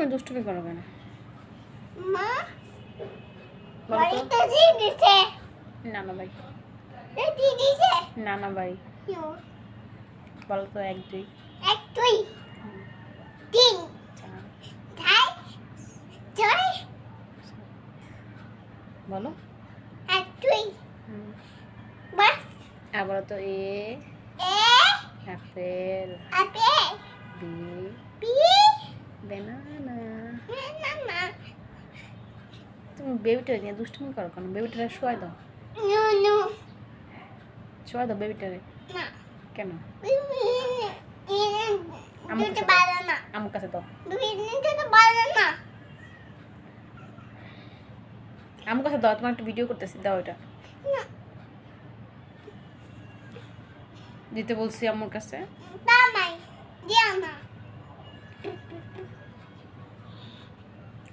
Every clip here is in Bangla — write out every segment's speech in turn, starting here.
সবসময় দুষ্টুমি করো কেন? মা বলো তো। বাড়িতে দিয়ে দিছে। নানা ভাই। এ দিয়ে দিছে? নানা ভাই। বলো তো এক দুই। এক দুই। তিন। চার। চার। ছয়। বলো। এক দুই। বাস তো এ অ্যাপেল। বি বেনানা না না তুমি বেবিটা নিয়ে দুষ্টুমি করো কেন? বেবিটারে শোয়াই দাও। নো নো শোয়াই দাও বেবিটারে না। কেন? আমার কাছে দাও। আমার কাছে দাও। তোমার একটা ভিডিও করতেছি দাও এটা। দিতে বলছি আমার কাছে। না।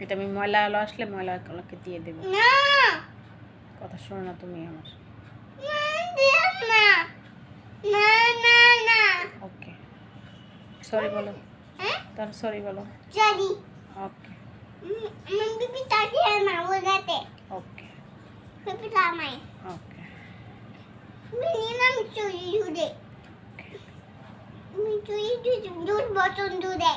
এটা আমি ময়লা আলো আসলে ময়লা আলোকে দিয়ে দেবো। কথা শোনো না তুমি আমার। ওকে সরি বলো। হ্যাঁ? তার সরি বলো। ওকে বিবি না ওকে বিবি ওকে মিনি নাম চুরি দুধে বচন দুধে